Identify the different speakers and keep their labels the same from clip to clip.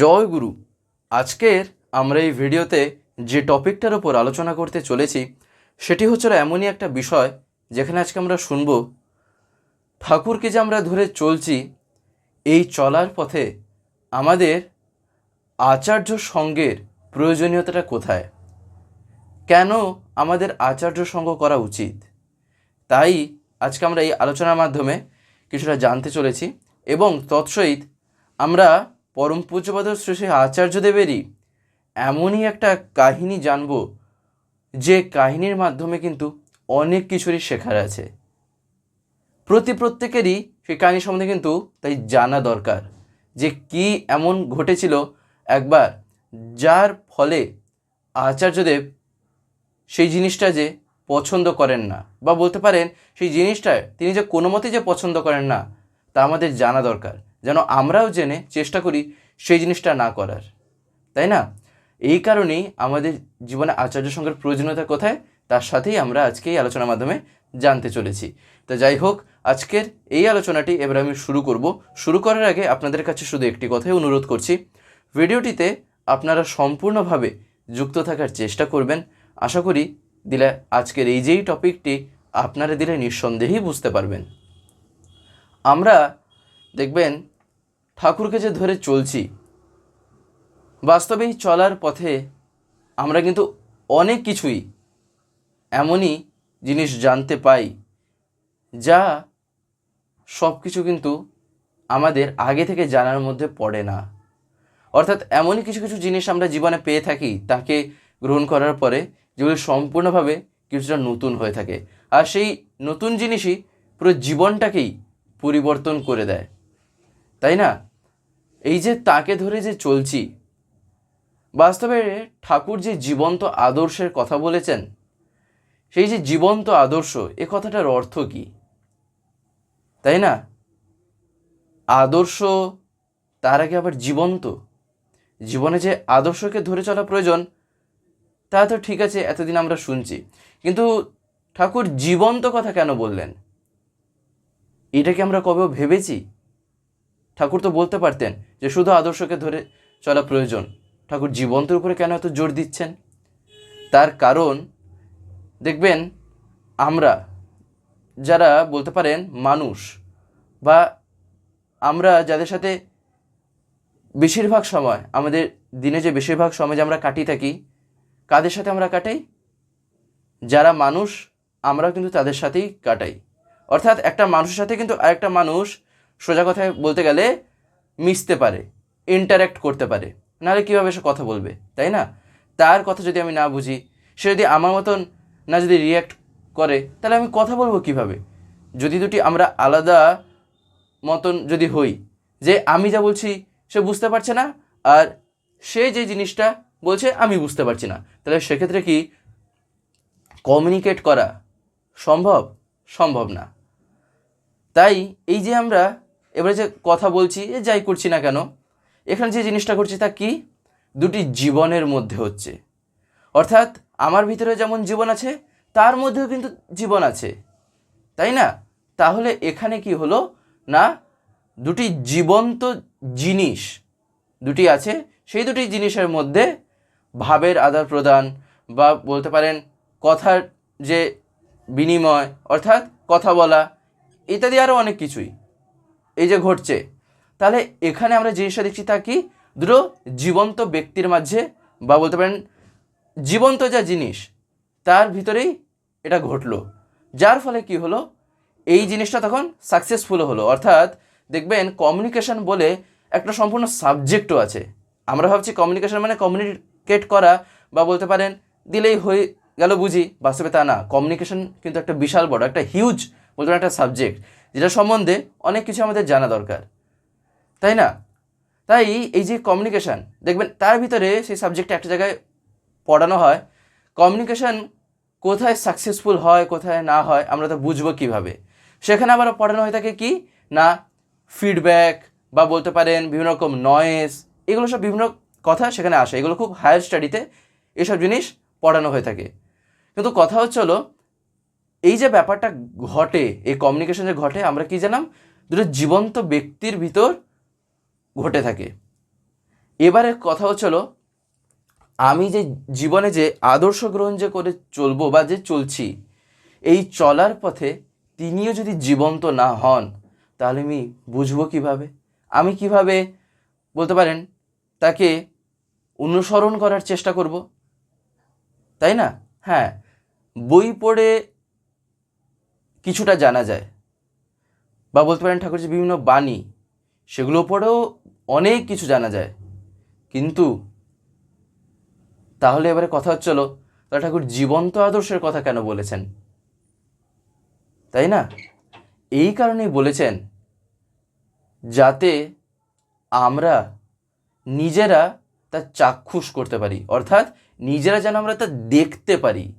Speaker 1: জয় গুরু। আজকের আমরা এই ভিডিওতে যে টপিকটার ওপর আলোচনা করতে চলেছি, সেটি হচ্ছিল এমনই একটা বিষয় যেখানে আজকে আমরা শুনব ঠাকুরকে যে আমরা ধরে চলছি, এই চলার পথে আমাদের আচার্য সঙ্গের প্রয়োজনীয়তাটা কোথায়? কেন আমাদের আচার্য সঙ্গ করা উচিত? তাই আজকে আমরা এই আলোচনার মাধ্যমে কিছুটা জানতে চলেছি এবং তৎসহিত আমরা পরম পূজ্যপাদ শ্রী শ্রী আচার্যদেবেরই এমনই একটা কাহিনী জানব, যে কাহিনীর মাধ্যমে কিন্তু অনেক কিছুরই শেখার আছে। প্রতি প্রত্যেকেরই সেই কাহিনী সম্বন্ধে কিন্তু তাই জানা দরকার, যে কি এমন ঘটেছিল একবার যার ফলে আচার্যদেব সেই জিনিসটা যে পছন্দ করেন না, বা বলতে পারেন সেই জিনিসটা তিনি যে কোনো মতেই যে পছন্দ করেন না, তা আমাদের জানা দরকার। যেন আমরাও জেনে চেষ্টা করি সেই জিনিসটা না করার। তাই না? এই কারণেই আমাদের জীবনে আচার্য সঙ্গের প্রয়োজনীয়তা কোথায়? তার সাথেই আমরা আজকে এই আলোচনার মাধ্যমে জানতে চলেছি। তো যাই হোক, আজকের এই আলোচনাটি এবার আমি শুরু করব। শুরু করার আগে আপনাদের কাছে শুধু একটি কথাই অনুরোধ করছি। ভিডিওটিতে আপনারা সম্পূর্ণভাবে যুক্ত থাকার চেষ্টা করবেন। আশা করি দিলে আজকের এই যেই টপিকটি আপনারা দিলে নিঃসন্দেহেই বুঝতে পারবেন। আমরা দেখবেন, ঠাকুরকে যে ধরে চলছি, বাস্তবেই চলার পথে আমরা কিন্তু অনেক কিছুই এমনই জিনিস জানতে পাই, যা সব কিছু কিন্তু আমাদের আগে থেকে জানার মধ্যে পড়ে না। অর্থাৎ এমনই কিছু কিছু জিনিস আমরা জীবনে পেয়ে থাকি, তাকে গ্রহণ করার পরে যেগুলি সম্পূর্ণভাবে কিছুটা নতুন হয়ে থাকে। আর সেই নতুন জিনিসই পুরো জীবনটাকেই পরিবর্তন করে দেয়। তাই না? এই যে তাকে ধরে যে চলছি, বাস্তবে ঠাকুর যে জীবন্ত আদর্শের কথা বলেছেন, সেই যে জীবন্ত আদর্শ, এ কথাটার অর্থ কি? তাই না? আদর্শ তার আগে আবার জীবন্ত। জীবনে যে আদর্শকে ধরে চলা প্রয়োজন, তা তো ঠিক আছে, এতদিন আমরা শুনছি। কিন্তু ঠাকুর জীবন্ত কথা কেন বললেন? এটা কি আমরা কবেও ভেবেছি? ঠাকুর তো বলতে পারতেন যে শুধু আদর্শকে ধরে চলা প্রয়োজন। ঠাকুর জীবন্তের উপরে কেন এত জোর দিচ্ছেন? তার কারণ, দেখবেন, আমরা যারা বলতে পারেন মানুষ বা আমরা যাদের সাথে বেশিরভাগ সময়, আমাদের দিনে যে বেশিরভাগ সময় যে আমরা কাটিয়ে থাকি, কাদের সাথে আমরা কাটাই? যারা মানুষ আমরা কিন্তু তাদের সাথেই কাটাই। অর্থাৎ একটা মানুষের সাথে কিন্তু আরেকটা মানুষ সোজা কথায় বলতে গেলে মিশতে পারে ইন্টারাক্ট করতে পারে। নাহলে কীভাবে সে কথা বলবে, তাই না? তার কথা যদি আমি না বুঝি, সে যদি আমার মতন না যদি রিয়্যাক্ট করে, তাহলে আমি কথা বলব কীভাবে? যদি দুটি আমরা আলাদা মতন যদি হই, যে আমি যা বলছি সে বুঝতে পারছে না, আর সে যে জিনিসটা বলছে আমি বুঝতে পারছি না, তাহলে সেক্ষেত্রে কি কমিউনিকেট করা সম্ভব? সম্ভব না। তাই এই যে আমরা এবারে যে কথা বলছি, এ যাই করছি না কেন, এখানে যে জিনিসটা করছি তা কি? দুটি জীবনের মধ্যে হচ্ছে। অর্থাৎ আমার ভিতরে যেমন জীবন আছে, তার মধ্যেও কিন্তু জীবন আছে। তাই না? তাহলে এখানে কি হলো? না, দুটি জীবন্ত জিনিস দুটি আছে, সেই দুটি জিনিসের মধ্যে ভাবের আদান প্রদান বা বলতে পারেন কথার যে বিনিময়, অর্থাৎ কথা বলা, ইত্যাদি আরও অনেক কিছুই। এই যে ঘটছে, তাহলে এখানে আমরা জিনিসটা দেখছি তা কি? দুটো জীবন্ত ব্যক্তির মাঝে বা বলতে পারেন জীবন্ত যা জিনিস, তার ভিতরেই এটা ঘটলো। যার ফলে কি হলো? এই জিনিসটা তখন সাকসেসফুল হলো। অর্থাৎ দেখবেন কমিউনিকেশন বলে একটা সম্পূর্ণ সাবজেক্টও আছে। আমরা ভাবছি কমিউনিকেশন মানে কমিউনিকেট করা বা বলতে পারেন দিলেই হয়ে গেল বুঝি, বাস্তবে তা না। কমিউনিকেশন কিন্তু একটা বিশাল বড়, একটা হিউজ বলতে পারেন একটা সাবজেক্ট যেটা সম্বন্ধে অনেক কিছু আমাদের জানা দরকার। তাই না? তাই এই যে কমিউনিকেশান দেখবেন তার ভিতরে সেই সাবজেক্টটা একটা জায়গায় পড়ানো হয়। কমিউনিকেশান কোথায় সাকসেসফুল হয়, কোথায় না হয়, আমরা তো বুঝব কীভাবে? সেখানে আবার পড়ানো হয়ে থাকে কি? না ফিডব্যাক বা বলতে পারেন বিভিন্ন রকম নয়েস এগুলো সব বিভিন্ন কথা সেখানে আসে। এগুলো খুব হায়ার স্টাডিতে এসব জিনিস পড়ানো হয়ে থাকে। কিন্তু কথা হচ্ছে হলো এই যে ব্যাপারটা ঘটে, এই কমিউনিকেশন যে ঘটে, আমরা কি জানাম দুটো জীবন্ত ব্যক্তির ভিতর ঘটে থাকে। এবারে কথা হচ্ছিল আমি যে জীবনে যে আদর্শ গ্রহণ যে করে চলবো বা যে চলছি, এই চলার পথে তিনিও যদি জীবন্ত না হন, তাহলে আমি বুঝব কীভাবে? আমি কীভাবে, বলতে পারেন, তাকে অনুসরণ করার চেষ্টা করব? তাই না? হ্যাঁ বই পড়ে কিছুটা জানা যায়। বা বলতে পারেন ঠাকুর যে বিভিন্ন বাণী সেগুলো পড়েও অনেক কিছু জানা যায়। কিন্তু তাহলে এবারে কথা হচ্ছিল তাহলে ঠাকুর জীবন্ত আদর্শের কথা কেন বলেছেন? তাই না? এই কারণেই বলেছেন, যাতে আমরা নিজেরা তা চাক্ষুষ করতে পারি। অর্থাৎ নিজেরা যেন আমরা তা দেখতে পারি।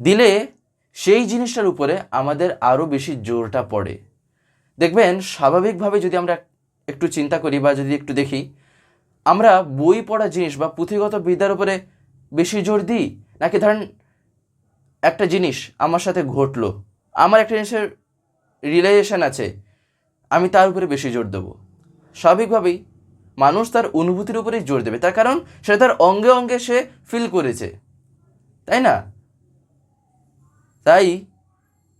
Speaker 1: দিলে সেই জিনিসটার উপরে আমাদের আরও বেশি জোরটা পড়ে। দেখবেন, স্বাভাবিকভাবে যদি আমরা একটু চিন্তা করি বা যদি একটু দেখি, আমরা বই পড়া জিনিস বা পুঁথিগত বিদ্যার উপরে বেশি জোর দিই? নাকি ধরেন, একটা জিনিস আমার সাথে ঘটলো, আমার একটা জিনিসের রিয়েলাইজেশন আছে, আমি তার উপরে বেশি জোর দেবো। স্বাভাবিকভাবেই মানুষ তার অনুভূতির উপরেই জোর দেবে। তার কারণ, সেটা তার অঙ্গে অঙ্গে সে ফিল করেছে। তাই না? তাই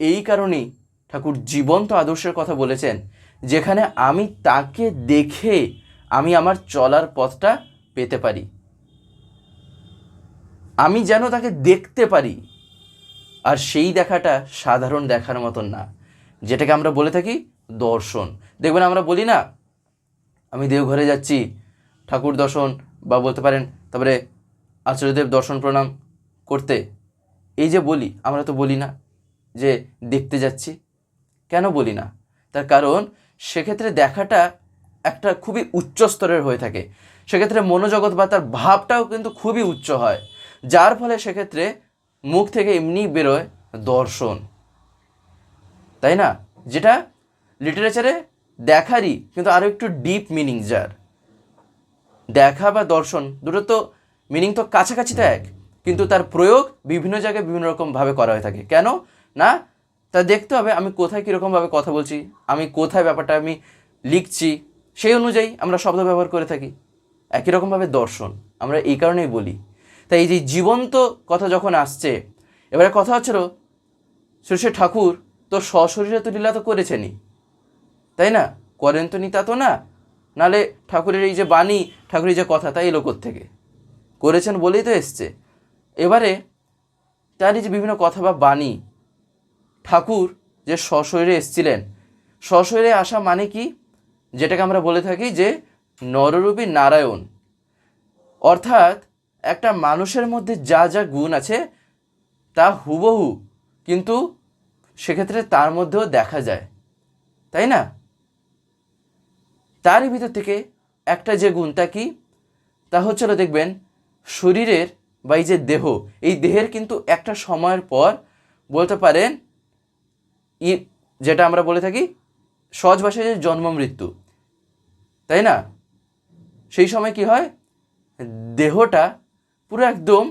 Speaker 1: এই কারণেই ঠাকুর জীবন্ত আদর্শের কথা বলেছেন, যেখানে আমি তাকে দেখে আমি আমার চলার পথটা পেতে পারি। আমি যেন তাকে দেখতে পারি। আর সেই দেখাটা সাধারণ দেখার মতন না, যেটাকে আমরা বলে থাকি দর্শন। দেখবেন আমরা বলি না, আমি দেওঘরে যাচ্ছি, ঠাকুর দর্শন বা বলতে পারেন তারপরে আচার্যদেব দর্শন প্রণাম করতে এই যে বলি, আমরা তো বলি না যে দেখতে যাচ্ছি। কেন বলি না? তার কারণ সেক্ষেত্রে দেখাটা একটা খুবই উচ্চ স্তরের হয়ে থাকে। সেক্ষেত্রে মনোজগৎ বা তার ভাবটাও কিন্তু খুবই উচ্চ হয়। যার ফলে সেক্ষেত্রে মুখ থেকে এমনি বেরোয় দর্শন। তাই না? যেটা লিটারেচারে দেখারই কিন্তু আরও একটু ডিপ মিনিং যার। দেখা বা দর্শন দুটো তো মিনিং তো কাছাকাছি তো এক। কিন্তু তার প্রয়োগ বিভিন্ন জায়গায় বিভিন্ন রকমভাবে করা হয়ে থাকে। কেন? না, তা দেখতে হবে আমি কোথায় কীরকমভাবে কথা বলছি, আমি কোথায় ব্যাপারটা আমি লিখছি, সেই অনুযায়ী আমরা শব্দ ব্যবহার করে থাকি। একই রকমভাবে দর্শন, আমরা এই কারণেই বলি। তাই এই যে জীবন্ত কথা যখন আসছে, এবারে কথা হচ্ছিল শ্রী ঠাকুর তো সশরীরে তো লীলা তো করেছেনই। তাই না? করেন তো নি তা না। নালে ঠাকুরের এই যে বাণী, ঠাকুরের যে কথা, তাই এলো থেকে করেছেন বলেই তো এসছে। এবারে তারই যে বিভিন্ন কথা বা বাণী, ঠাকুর যে সশরীরে এসছিলেন, সশরীরে আসা মানে কি? যেটাকে আমরা বলে থাকি যে নররূপী নারায়ণ। অর্থাৎ একটা মানুষের মধ্যে যা যা গুণ আছে, তা হুবহু কিন্তু সেক্ষেত্রে তার মধ্যেও দেখা যায়। তাই না? তারই ভিতর থেকে একটা যে গুণ তা কি? তা হচ্ছিল দেখবেন, শরীরের বা এই যে দেহ, এই দেহের কিন্তু একটা সময়ের পর বলতে পারেন ই, যেটা আমরা বলে থাকি সহজ ভাষায় যে জন্ম মৃত্যু। তাই না? সেই সময় কি হয়? দেহটা পুরো একদম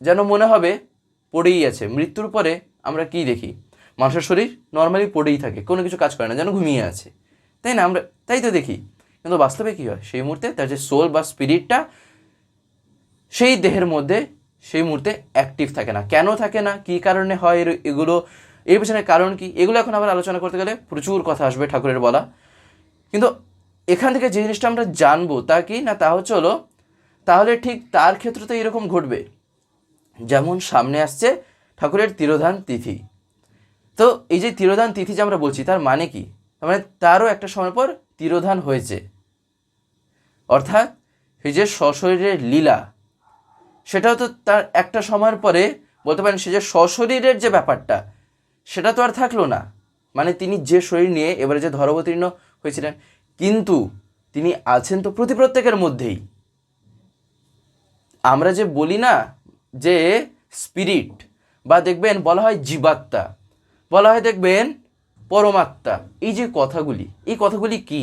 Speaker 1: যেন মনে হবে পড়েই আছে। মৃত্যুর পরে আমরা কি দেখি? মানুষের শরীর নর্মালি পড়েই থাকে, কোনো কিছু কাজ করে না, যেন ঘুমিয়ে আছে। তাই না? আমরা, তাই তো দেখি। কিন্তু বাস্তবে কী হয়? সেই মুহূর্তে তার যে সোল বা স্পিরিটটা সেই দেহের মধ্যে সেই মুহূর্তে অ্যাক্টিভ থাকে না। কেন থাকে না? কী কারণে হয় এর- এগুলো? এর পেছনে কারণ কি? এগুলো এখন আবার আলোচনা করতে গেলে প্রচুর কথা আসবে ঠাকুরের বলা। কিন্তু এখান থেকে যে জিনিসটা আমরা জানব তা কি? না, তা হচ্ছে হলো, তাহলে ঠিক তার ক্ষেত্রে তো এরকম ঘটবে। যেমন সামনে আসছে ঠাকুরের তিরোধান তিথি। তো এই যে তিরোধান তিথি যে আমরা বলছি, তার মানে কি? মানে তারও একটা সময় পর তিরোধান হয়েছে। অর্থাৎ এই যে সশরীরের লীলা সেটাও তো তার একটা সময়ের পরে বলতে পারেন সে যে সশরীরের যে ব্যাপারটা, সেটা তো আর থাকল না। মানে তিনি যে শরীর নিয়ে এবারে যে ধর্মবতীর্ণ হয়েছিলেন, কিন্তু তিনি আছেন তো প্রতি প্রত্যেকের মধ্যেই। আমরা যে বলি না যে স্পিরিট, বা দেখবেন বলা হয় জীবাত্মা, বলা হয় দেখবেন পরমাত্মা, এই যে কথাগুলি, এই কথাগুলি কি?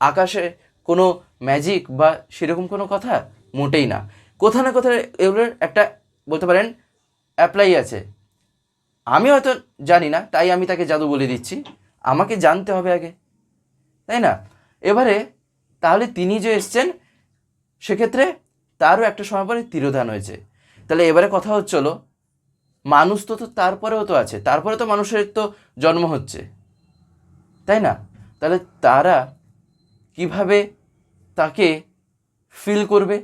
Speaker 1: আকাশে কোনো ম্যাজিক বা সেরকম কোনো কথা মোটেই না। কোথাও না কোথাও এগুলোর একটা বলতে পারেন অ্যাপ্লাই আছে। আমি হয়তো জানি না, তাই আমি তাকে জাদু বলে দিচ্ছি। আমাকে জানতে হবে আগে, তাই না? এবারে তাহলে তিনি যে এসছেন, সেক্ষেত্রে তারও একটা সময় পরে তিরোধান হয়েছে। তাহলে এবারে কথা হচ্ছিল মানুষ তো তো তারপরেও তো আছে, তারপরে তো মানুষের তো জন্ম হচ্ছে, তাই না? তাহলে তারা কীভাবে তাকে ফিল করবে?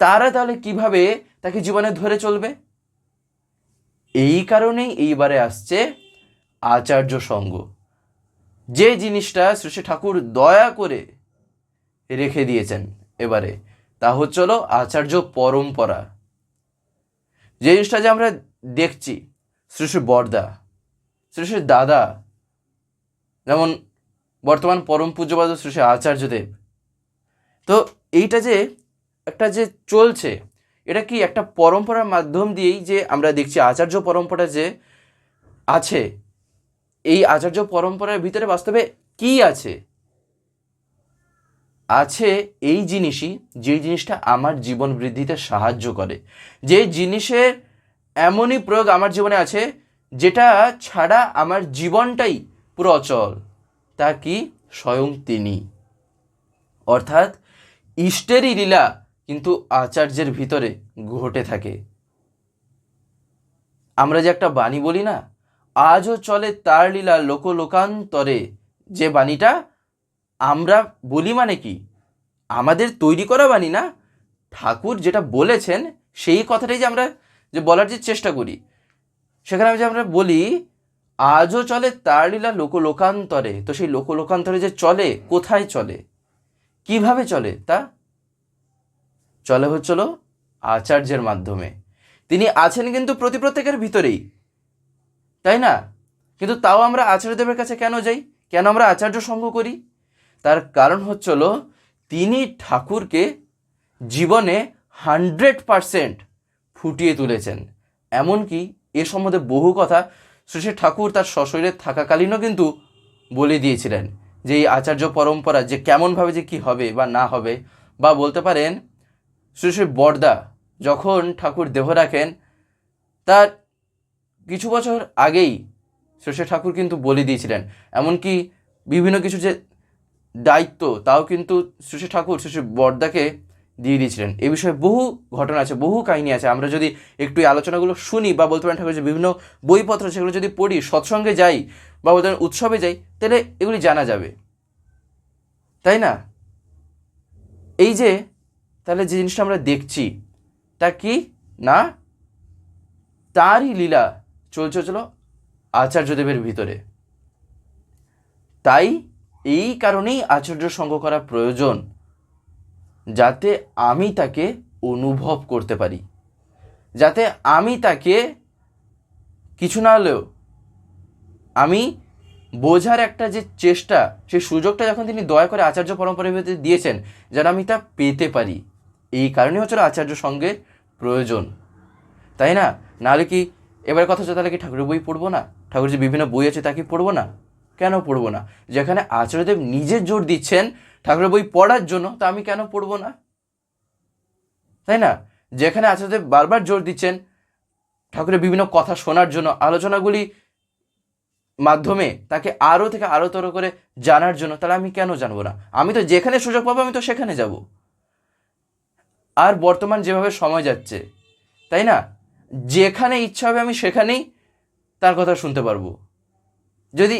Speaker 1: তারা তাহলে কীভাবে তাকে জীবনে ধরে চলবে? এই কারণেই এইবারে আসছে আচার্য সঙ্গ। যে জিনিসটা শ্রী ঠাকুর দয়া করে রেখে দিয়েছেন এবারে, তা হচ্ছিল আচার্য পরম্পরা। যে জিনিসটা যে আমরা দেখছি, শ্রী শ্রী বরদা, শ্রী শ্রী দাদা, যেমন বর্তমান পরম পূজ্যবাদ শ্রী শ্রী আচার্যদেব, তো এইটা যে একটা যে চলছে, এটা কি একটা পরম্পরার মাধ্যম দিয়েই যে আমরা দেখছি আচার্য পরম্পরা যে আছে, এই আচার্য পরম্পরার ভিতরে বাস্তবে কি আছে? আছে এই জিনিসই যে জিনিসটা আমার জীবন বৃদ্ধিতে সাহায্য করে। যে জিনিসের এমনই প্রয়োগ আমার জীবনে আছে, যেটা ছাড়া আমার জীবনটাই পুরো অচল। তা কি? স্বয়ং তিনি। অর্থাৎ ইষ্টেরই লীলা কিন্তু আচার্যের ভিতরে ঘটে থাকে। আমরা যে একটা বাণী বলি না, আজও চলে তার লীলা লোকলোকান্তরে। যে বাণীটা আমরা বলি মানে কি? আমাদের তৈরি করা বাণী না? ঠাকুর যেটা বলেছেন, সেই কথাটাই যে আমরা যে বলার যে চেষ্টা করি, সেখানে আমি যে আমরা বলি, আজও চলে তার লীলা লোকলোকান্তরে। তো সেই লোকলোকান্তরে যে চলে, কোথায় চলে? কীভাবে চলে তা চলে হচ্ছিল আচার্যের মাধ্যমে। তিনি আছেন কিন্তু প্রতি প্রত্যেকের ভিতরেই। তাই না? কিন্তু তাও আমরা আচার্যদেবের কাছে কেন যাই? কেন আমরা আচার্য সঙ্গ করি? তার কারণ হচ্ছিল তিনি ঠাকুরকে জীবনে হান্ড্রেড পারসেন্ট ফুটিয়ে তুলেছেন। এমনকি এ সম্বন্ধে বহু কথা শ্রী ঠাকুর তার সশরীরে থাকাকালীনও কিন্তু বলে দিয়েছিলেন যে এই আচার্য পরম্পরা যে কেমনভাবে যে কি হবে বা না হবে বা বলতে পারেন শ্রী বরদা যখন ঠাকুর দেহ রাখেন, তার কিছু বছর আগেই শ্রী ঠাকুর কিন্তু বলে দিয়েছিলেন। এমনকি বিভিন্ন কিছু যে দায়িত্ব, তাও কিন্তু শ্রী ঠাকুর শ্রী বরদাকে দিয়ে দিয়েছিলেন। এ বিষয়ে বহু ঘটনা আছে, বহু কাহিনী আছে। আমরা যদি একটু আলোচনাগুলো শুনি বা বলতে পারেন ঠাকুর যে বিভিন্ন বইপত্র সেগুলো যদি পড়ি, সৎসঙ্গে যাই বা বলতে পারেন উৎসবে যাই, তাহলে এগুলি জানা যাবে। তাই না? এই যে তাহলে যে জিনিসটা আমরা দেখছি, তা কি? না? তারই লীলা চলছে চলো আচার্যদেবের ভিতরে। তাই এই কারণেই আচার্য সঙ্গ করা প্রয়োজন, যাতে আমি তাকে অনুভব করতে পারি। যাতে আমি তাকে কিছু না হলেও আমি বোঝার একটা যে চেষ্টা সেই সুযোগটা যখন তিনি দয়া করে আচার্য পরম্পরার ভিতরে দিয়েছেন, যেন আমি তা পেতে পারি। এই কারণে হচ্ছে আচার্য সঙ্গে প্রয়োজন। তাই না? নাহলে কি এবার কথা হচ্ছে তাহলে কি ঠাকুরের বই পড়ব না? ঠাকুর যে বিভিন্ন বই আছে তা কি পড়ব না? কেন পড়ব না? যেখানে আচার্যদেব নিজে জোর দিচ্ছেন ঠাকুরের বই পড়ার জন্য, তা আমি কেন পড়ব না? তাই না? যেখানে আচার্যদেব বারবার জোর দিচ্ছেন ঠাকুরের বিভিন্ন কথা শোনার জন্য, আলোচনাগুলি মাধ্যমে তাকে আরও থেকে আরও তর করে জানার জন্য, তাহলে আমি কেন জানব না? আমি তো যেখানে সুযোগ পাবো, আমি তো সেখানে যাব। আর বর্তমান যেভাবে সময় যাচ্ছে, তাই না? যেখানে ইচ্ছা হবে আমি সেখানেই তার কথা শুনতে পারব। যদি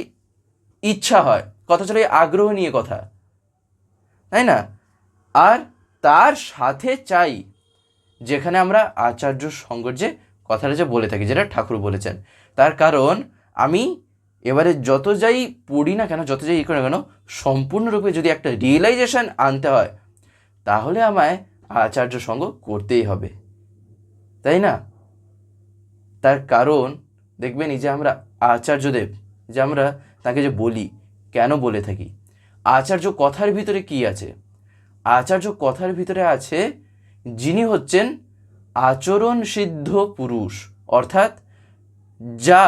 Speaker 1: ইচ্ছা হয়, কথা চলে আগ্রহ নিয়ে কথা, তাই না? আর তার সাথে চাই, যেখানে আমরা আচার্য সঙ্গর যে কথাটা যে বলে থাকি, যেটা ঠাকুর বলেছেন, তার কারণ আমি এবারে যত যাই পড়ি না কেন, যত যাই ই করি না কেন, সম্পূর্ণরূপে যদি একটা রিয়েলাইজেশন আনতে হয়, তাহলে আমায় আচার্য সঙ্গ করতেই হবে। তাই না? তার কারণ দেখবেন এই যে আমরা আচার্যদেব, যে আমরা তাকে যে বলি, কেন বলে থাকি? আচার্য কথার ভিতরে কি আছে? আচার্য কথার ভিতরে আছে, যিনি হচ্ছেন আচরণ সিদ্ধ পুরুষ, অর্থাৎ যা,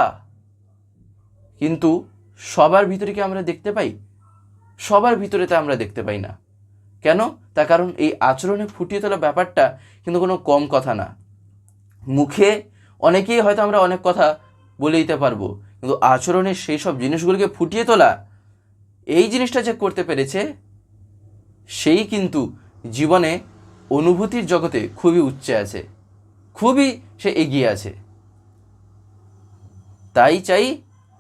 Speaker 1: কিন্তু সবার ভিতরে কি আমরা দেখতে পাই? সবার ভিতরে তা আমরা দেখতে পাই না। কেন? তার কারণ এই আচরণে ফুটিয়ে তোলা ব্যাপারটা কিন্তু কোনো কম কথা না। মুখে অনেকেই হয়তো আমরা অনেক কথা বলে দিতে পারব, কিন্তু আচরণে সেই সব জিনিসগুলোকে ফুটিয়ে তোলা, এই জিনিসটা যে করতে পেরেছে, সেই কিন্তু জীবনে অনুভূতির জগতে খুবই উচ্চে আছে, খুবই সে এগিয়ে আছে। তাই চাই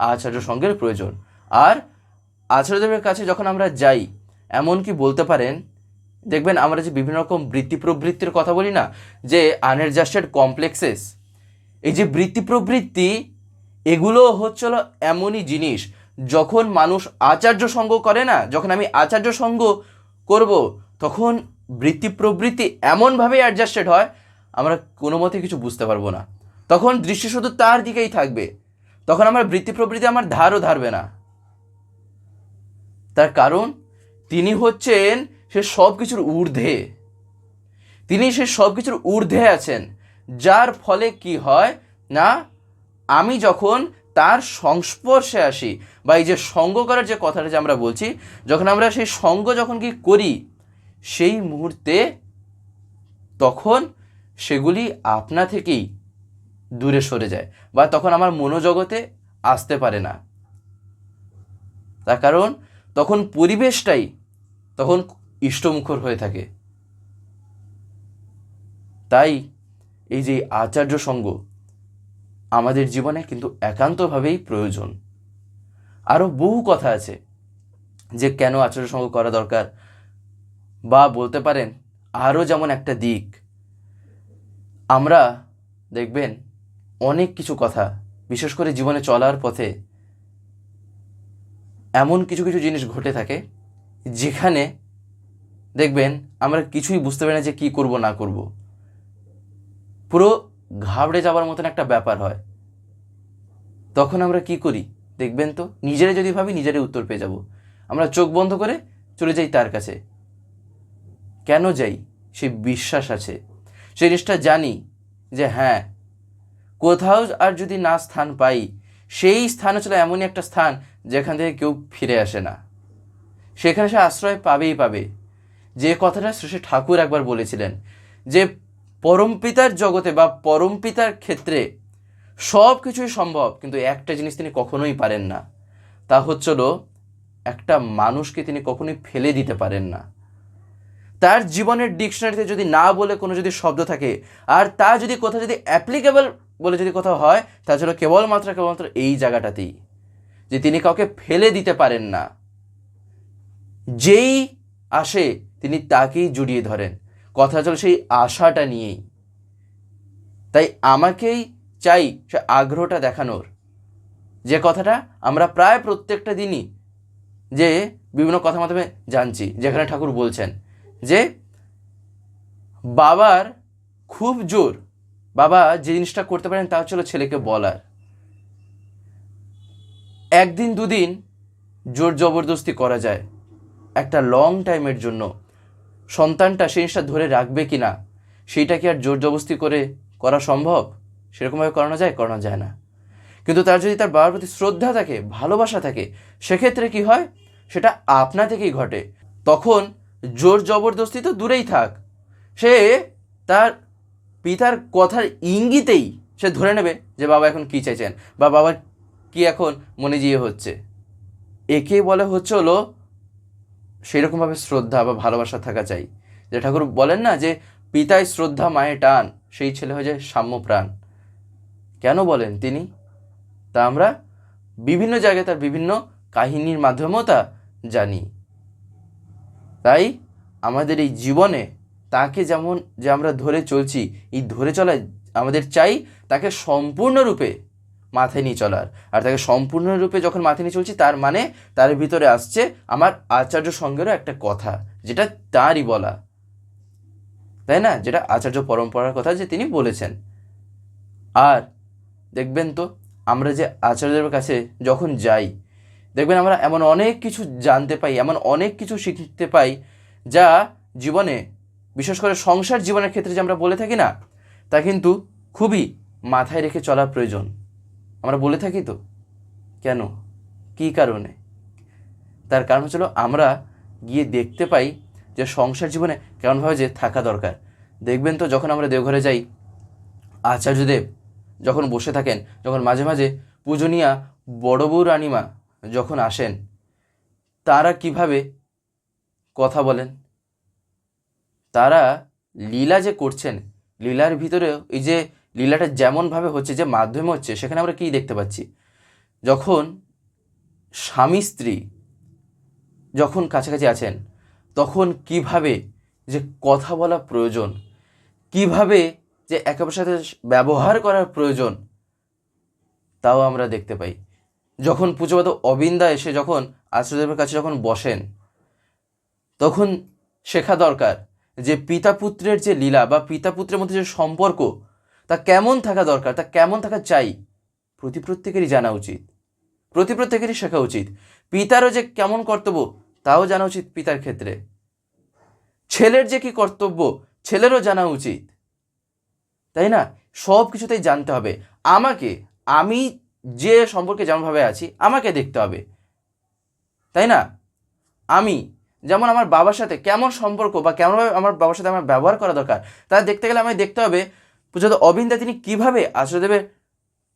Speaker 1: আচার্য সঙ্গের প্রয়োজন। আর আচার্যদেবের কাছে যখন আমরা যাই এমনকি বলতে পারেন, দেখবেন আমরা যে বিভিন্ন রকম বৃত্তি প্রবৃত্তির কথা বলি না, যে আনএডজাস্টেড কমপ্লেক্সেস এই যে বৃত্তি প্রবৃত্তি, এগুলো হচ্ছিল এমনই জিনিস, যখন মানুষ আচার্য সঙ্গ করে না, যখন আমি আচার্য সঙ্গ করব, তখন বৃত্তি প্রবৃত্তি এমনভাবে অ্যাডজাস্টেড হয়, আমরা কোনো মতে কিছু বুঝতে পারব না। তখন দৃষ্টি শুধু তার দিকেই থাকবে। তখন আমার বৃত্তি প্রবৃত্তি আমার ধারও ধারবে না। তার কারণ? তিনি হচ্ছেন সে সব কিছুর ঊর্ধ্বে। তিনি সে সব কিছুর ঊর্ধ্বে আছেন, যার ফলে কি হয় না, আমি যখন তার সংস্পর্শে আসি বা এই যে সঙ্গ করার যে কথাটা যে আমরা বলছি, যখন আমরা সেই সঙ্গ যখন কি করি, সেই মুহূর্তে তখন সেগুলি আপনা থেকেই দূরে সরে যায় বা তখন আমার মনোজগতে আসতে পারে না। তার কারণ তখন পরিবেশটাই তখন ইষ্টমুখর হয়ে থাকে। তাই এই যে আচার্য সঙ্গ আমাদের জীবনে কিন্তু একান্তভাবেই প্রয়োজন। আরও বহু কথা আছে যে কেন আচার্য সঙ্গ করা দরকার বা বলতে পারেন আরও যেমন একটা দিক। আমরা দেখবেন অনেক কিছু কথা, বিশেষ করে জীবনে চলার পথে এমন কিছু কিছু জিনিস ঘটে থাকে যেখানে দেখবেন আমরা কিছুই বুঝতে পারি না যে কী করব, না করব। পুরো ঘাবড়ে যাওয়ার মতন একটা ব্যাপার হয়। তখন আমরা কি করি? দেখবেন তো, নিজেরা যদি ভাবি, নিজেরাই উত্তর পেয়ে যাব। আমরা চোখ বন্ধ করে চলে যাই তার কাছে। কেন যাই? সে বিশ্বাস আছে। সেই জিনিসটা জানি যে হ্যাঁ কোথাও আর যদি না স্থান পাই, সেই স্থান হচ্ছিল এমনই একটা স্থান যেখান থেকে কেউ ফিরে আসে না। সেখানে সে আশ্রয় পাবেই পাবে। যে কথাটা শ্রী ঠাকুর একবার বলেছিলেন, যে পরমপিতার জগতে বা পরমপিতার ক্ষেত্রে সব কিছুই সম্ভব, কিন্তু একটা জিনিস তিনি কখনোই পারেন না। তা হচ্ছিল, একটা মানুষকে তিনি কখনোই ফেলে দিতে পারেন না। তার জীবনের ডিকশনারিতে যদি না বলে কোনো যদি শব্দ থাকে, আর তা যদি কোথাও যদি অ্যাপ্লিকেবল বলে যদি কোথাও হয়, তাছাড়া কেবলমাত্র কেবলমাত্র এই জায়গাটাতেই, যে তিনি কাউকে ফেলে দিতে পারেন না। যেই আসে তিনি তাকেই জড়িয়ে ধরেন। কথা চলে সেই আশাটা নিয়েই। তাই আমাকেই চাই সে আগ্রহটা দেখানোর। যে কথাটা আমরা প্রায় প্রত্যেকটা দিনই যে বিভিন্ন কথা মাধ্যমে জানছি, যেখানে ঠাকুর বলছেন যে বাবার খুব জোর, বাবা যে জিনিসটা করতে পারেন তা হচ্ছিল ছেলেকে বলার। একদিন দুদিন জোর জবরদস্তি করা যায়। একটা লং টাইমের জন্য। সন্তানটা সেই জিনিসটা ধরে রাখবে কি না সেইটা কি আর জোর জবরদস্তি করে করা সম্ভব? সেরকমভাবে করানো যায় করানো যায় না। কিন্তু তার যদি তার বাবার প্রতি শ্রদ্ধা থাকে, ভালোবাসা থাকে, সেক্ষেত্রে কি হয়? সেটা আপনা থেকেই ঘটে। তখন জোর জবরদস্তি তো দূরেই থাক। সে তার পিতার কথার ইঙ্গিতেই সে ধরে নেবে যে বাবা এখন কী চাইছেন বা বাবার কি এখন মনে জিয়ে হচ্ছে। একে বলে হচ্ছে হলো সেরকমভাবে শ্রদ্ধা বা ভালোবাসা থাকা চাই। যে ঠাকুর বলেন না যে পিতায় শ্রদ্ধা, মায়ে টান, সেই ছেলে হয়ে যায় সাম্য প্রাণ। কেন বলেন তিনি? তা আমরা বিভিন্ন জায়গায় তার বিভিন্ন কাহিনীর মাধ্যমেও তা জানি। তাই আমাদের এই জীবনে তাকে যেমন, যে আমরা ধরে চলছি, এই ধরে চলায় আমাদের চাই তাকে সম্পূর্ণরূপে মাথায় নিয়ে চলার। আর তাকে সম্পূর্ণরূপে যখন মাথায় নিয়ে চলছি, তার মানে তার ভিতরে আসছে আমার আচার্য সঙ্গেরও একটা কথা, যেটা তারই বলা। তাই না? যেটা আচার্য পরম্পরার কথা যে তিনি বলেছেন। আর দেখবেন তো, আমরা যে আচার্যের কাছে যখন যাই, দেখবেন আমরা এমন অনেক কিছু জানতে পাই, এমন অনেক কিছু শিখতে পাই, যা জীবনে, বিশেষ করে সংসার জীবনের ক্ষেত্রে যে আমরা বলে থাকি না, তা কিন্তু খুবই মাথায় রেখে চলা প্রয়োজন। আমরা বলে থাকি তো? কেন? কী কারণে? তার কারণ হচ্ছিল আমরা গিয়ে দেখতে পাই যে সংসার জীবনে কেমনভাবে যে থাকা দরকার। দেখবেন তো যখন আমরা দেওঘরে যাই, আচার্যদেব যখন বসে থাকেন, যখন মাঝে মাঝে পূজনীয়া বড় বউ রানিমা যখন আসেন, তারা কীভাবে কথা বলেন? তারা লীলা যে করছেন, লীলার ভিতরেও এই যে লীলাটা যেমনভাবে হচ্ছে, যে মাধ্যমে হচ্ছে, সেখানে আমরা কী দেখতে পাচ্ছি? যখন স্বামী স্ত্রী যখন কাছাকাছি আছেন, তখন কীভাবে যে কথা বলা প্রয়োজন, কীভাবে যে একে অপরের সাথে ব্যবহার করার প্রয়োজন, তাও আমরা দেখতে পাই। যখন পুজোপাত অবিন্দা এসে যখন আচার্যদেবের কাছে যখন বসেন, তখন শেখা দরকার যে পিতা পুত্রের যে লীলা বা পিতা পুত্রের মধ্যে যে সম্পর্ক তা কেমন থাকা দরকার? তা কেমন থাকা চাই? প্রতি প্রত্যেকেরই জানা উচিত। প্রতি প্রত্যেকেরই শেখা উচিত। পিতারও যে কেমন কর্তব্য, তাও জানা উচিত পিতার ক্ষেত্রে। ছেলের যে কি কর্তব্য, ছেলেরও জানা উচিত। তাই না? সব কিছুতেই জানতে হবে। আমাকে, আমি যে সম্পর্কে যেমনভাবে আছি, আমাকে দেখতে হবে। তাই না? আমি, যেমন আমার বাবার সাথে কেমন সম্পর্ক বা কেমনভাবে আমার বাবার সাথে আমার ব্যবহার করা দরকার, তা দেখতে গেলে আমায় দেখতে হবে পুজোতে অবিন্দা তিনি কীভাবে আচার্যদেবের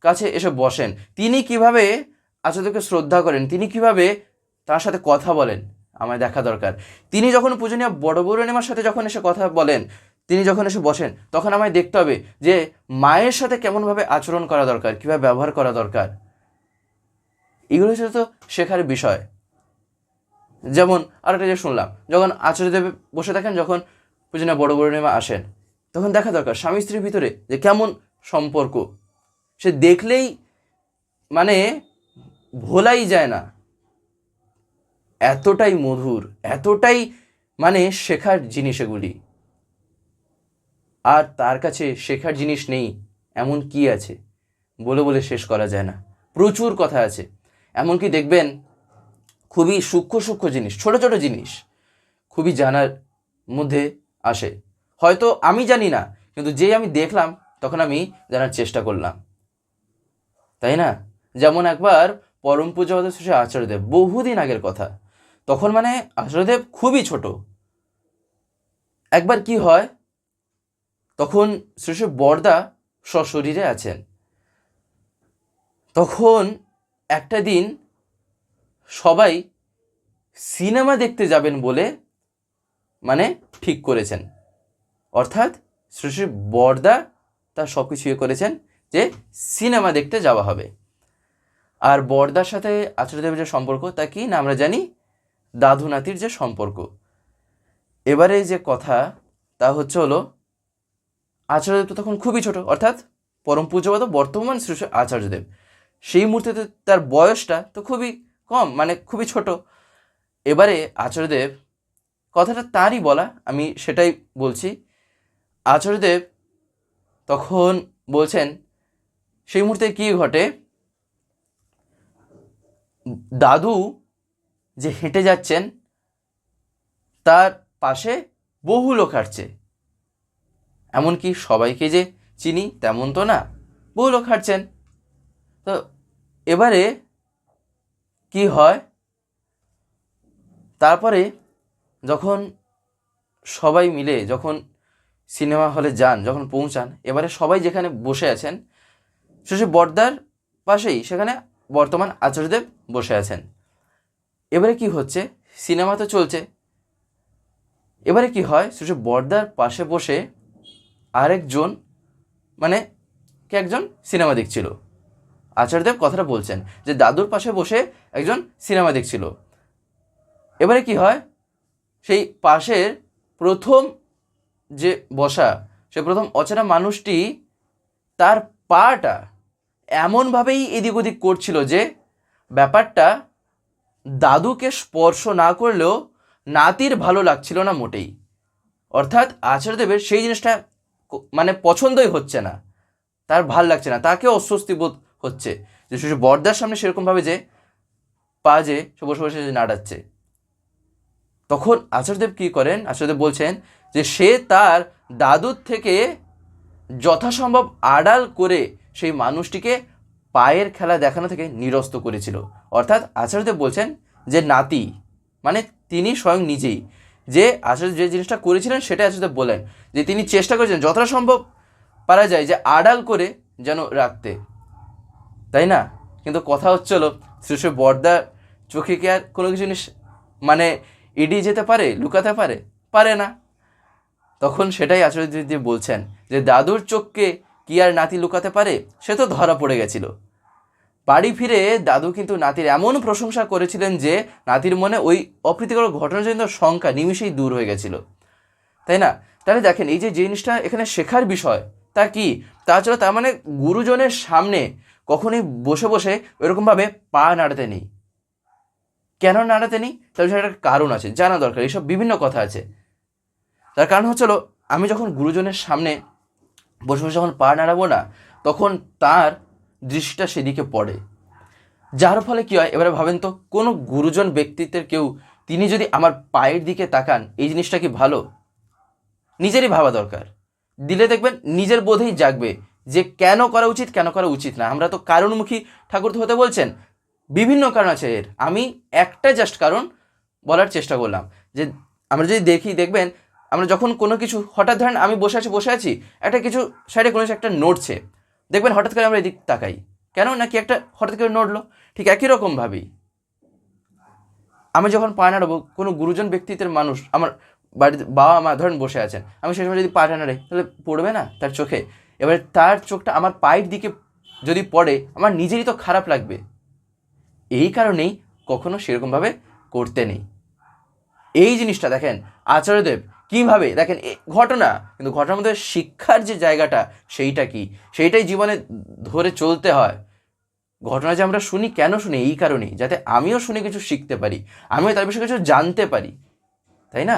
Speaker 1: কাছে এসে বসেন? তিনি কীভাবে আচার্যদেবকে শ্রদ্ধা করেন? তিনি কীভাবে তার সাথে কথা বলেন? আমায় দেখা দরকার। তিনি যখন পূজনীয় বড় বড়নিমার সাথে যখন এসে কথা বলেন, তিনি যখন এসে বসেন, তখন আমায় দেখতে হবে যে মায়ের সাথে কেমনভাবে আচরণ করা দরকার, কীভাবে ব্যবহার করা দরকার। এগুলো হচ্ছে তো শেখার বিষয়। যেমন আরেকটা যে শুনলাম, যখন আচার্যদেব বসে থাকেন, যখন পূজনীয় বড় বড়নিমা আসেন তখন দেখা দরকার স্বামী স্ত্রীর ভিতরে যে কেমন সম্পর্ক। সে দেখলেই মানে ভোলাই যায় না। এতটাই মধুর, এতটাই মানে শেখার জিনিস এগুলি। আর তার কাছে শেখার জিনিস নেই, এমন কি আছে? বলে বলে শেষ করা যায় না। প্রচুর কথা আছে। এমনকি দেখবেন খুবই সূক্ষ্ম সূক্ষ্ম জিনিস, ছোট ছোট জিনিস খুবই জানার মধ্যে আসে। হয়তো আমি জানি না, কিন্তু যেই আমি দেখলাম, তখন আমি জানার চেষ্টা করলাম। তাই না? যেমন একবার পরম পূজাবাদ শ্রী আচার্যদেব, বহুদিন আগের কথা। তখন মানে আচার্যদেব খুবই ছোট। একবার কি হয়? তখন শ্রী শ্রী বরদা সশরীরে আছেন। তখন একটা দিন সবাই সিনেমা দেখতে যাবেন বলে মানে ঠিক করেছেন। অর্থাৎ শ্রী শ্রী বরদা তার সব কিছু ইয়ে করেছেন যে সিনেমা দেখতে যাওয়া হবে। আর বরদার সাথে আচার্যদেবের যে সম্পর্ক তা কি না আমরা জানি? দাদু নাতির যে সম্পর্ক। এবারে যে কথা তা হচ্ছে হলো আচার্যদেব তো তখন খুবই ছোট, অর্থাৎ পরম পূজ্যবাদ বর্তমান শ্রী আচার্যদেব সেই মুহূর্তে তার বয়সটা তো খুবই কম মানে খুবই ছোট। এবারে আচার্যদেব কথাটা তারই বলা, আমি সেটাই বলছি। আচার্যদেব তখন বলছেন, সেই মুহূর্তে কী ঘটে? দাদু যে হেঁটে যাচ্ছেন, তার পাশে বহু লোক হাঁটছে। এমনকি সবাইকে যে চিনি তেমন তো না, বহু লোক হাঁটছেন। তো এবারে কি হয়? তারপরে যখন সবাই মিলে, যখন সিনেমা হলে যান, যখন পৌঁছান। এবারে সবাই যেখানে বসে আছেন শেষে বর্দার পাশেই সেখানে বর্তমান আচার্যদেব বসে আছেন। এবারে কি হচ্ছে? সিনেমা তো চলছে। এবারে কি হয়? শেষে বর্দার পাশে বসে আরেকজন মানে কে একজন সিনেমা দেখছিল। আচার্যদেব কথাটা বলছেন যে, দাদুর পাশে বসে একজন সিনেমা দেখছিল। এবারে কি হয়? সেই পাশের প্রথম যে বসা, সে প্রথম অচেনা মানুষটি তার পাটা এমনভাবেই এদিক ওদিক করছিল যে ব্যাপারটা দাদুকে স্পর্শ না করলেও নাতির ভালো লাগছিল না মোটেই। অর্থাৎ আচার্যদেবের সেই জিনিসটা মানে পছন্দই হচ্ছে না। তার ভালো লাগছে না, তাকে অস্বস্তি বোধ হচ্ছে যে সে বর্দার সামনে সেরকমভাবে যে পা যে সে বসে বসে নাড়াচ্ছে। তখন আচার্যদেব কী করেন? আচার্যদেব বলছেন যে সে তার দাদুর থেকে যথাসম্ভব আড়াল করে সেই মানুষটিকে পায়ের খেলা দেখানো থেকে নিরস্ত করেছিল। অর্থাৎ আচার্যদেব বলছেন যে নাতি মানে তিনি স্বয়ং নিজেই। যে আচার্য যে জিনিসটা করেছিলেন সেটা আচার্যদেব বলেন যে তিনি চেষ্টা করেছেন যতটা সম্ভব পারা যায় যে আড়াল করে যেন রাখতে। তাই না? কিন্তু কথা হচ্ছিল শ্রী বর্দার চোখে কি আর কোনো কিছু জিনিস মানে এড়িয়ে যেতে পারে, লুকাতে পারে? পারে না। তখন সেটাই আচার্য দিদি বলছেন যে দাদুর চোখকে কি আর নাতি লুকাতে পারে? সে তো ধরা পড়ে গেছিল। বাড়ি ফিরে দাদু কিন্তু নাতির এমন প্রশংসা করেছিলেন যে নাতির মনে ওই অপ্রীতিকর ঘটনাজনিত শঙ্কা নিমিষেই দূর হয়ে গেছিল। তাই না? তাহলে দেখেন, এই যে জিনিসটা এখানে শেখার বিষয়, তা কি? তাছাড়া তার মানে গুরুজনের সামনে কখনোই বসে বসে এরকমভাবে পা নাড়াতে নেই। কেন নাড়াতে নেই? বিষয়ে একটা কারণ আছে, জানা দরকার এইসব বিভিন্ন কথা আছে। তার কারণ হচ্ছিল আমি যখন গুরুজনের সামনে বসে বসে যখন পা নাড়াবো না, তখন তার দৃষ্টিটা সেদিকে পড়ে। যার ফলে কী হয়, এবারে ভাবেন তো, কোনো গুরুজন ব্যক্তিত্বের কেউ, তিনি যদি আমার পায়ের দিকে তাকান, এই জিনিসটা কি ভালো? নিজেরই ভাবা দরকার। দিলে দেখবেন নিজের বোধেই জাগবে যে কেন করা উচিত, কেন করা উচিত না। আমরা তো কারণমুখী ঠাকুর তো হতে বলছেন। বিভিন্ন কারণ আছে এর। আমি একটা জাস্ট কারণ বলার চেষ্টা করলাম যে, আমরা যদি দেখি, দেখবেন আমরা যখন কোনো কিছু, হঠাৎ ধরেন আমি বসে আছি বসে আছি, একটা কিছু সাইডে কোনো একটা নড়ছে, দেখবেন হঠাৎ করে আমরা এদিক তাকাই। কেন? নাকি একটা হঠাৎ করে নড়লো? ঠিক একই রকমভাবেই আমি যখন পা নাড়াবো, কোনো গুরুজন ব্যক্তিত্বের মানুষ, আমার বাড়িতে বাবা মা ধরেন বসে আছেন, আমি সেই সময় যদি পা নাড়াই, তাহলে পড়বে না তার চোখে? এবারে তার চোখটা আমার পায়ের দিকে যদি পড়ে, আমার নিজেরই তো খারাপ লাগবে। এই কারণেই কখনো সেরকমভাবে করতে নেই। এই জিনিসটা দেখেন, আচার্যদেব কীভাবে? দেখেন ঘটনা, কিন্তু ঘটনার মধ্যে শিক্ষার যে জায়গাটা, সেইটা কি? সেইটাই জীবনে ধরে চলতে হয়। ঘটনা যে আমরা শুনি, কেন শুনি? এই কারণেই, যাতে আমিও শুনে কিছু শিখতে পারি, আমিও তার বিষয়ে কিছু জানতে পারি। তাই না?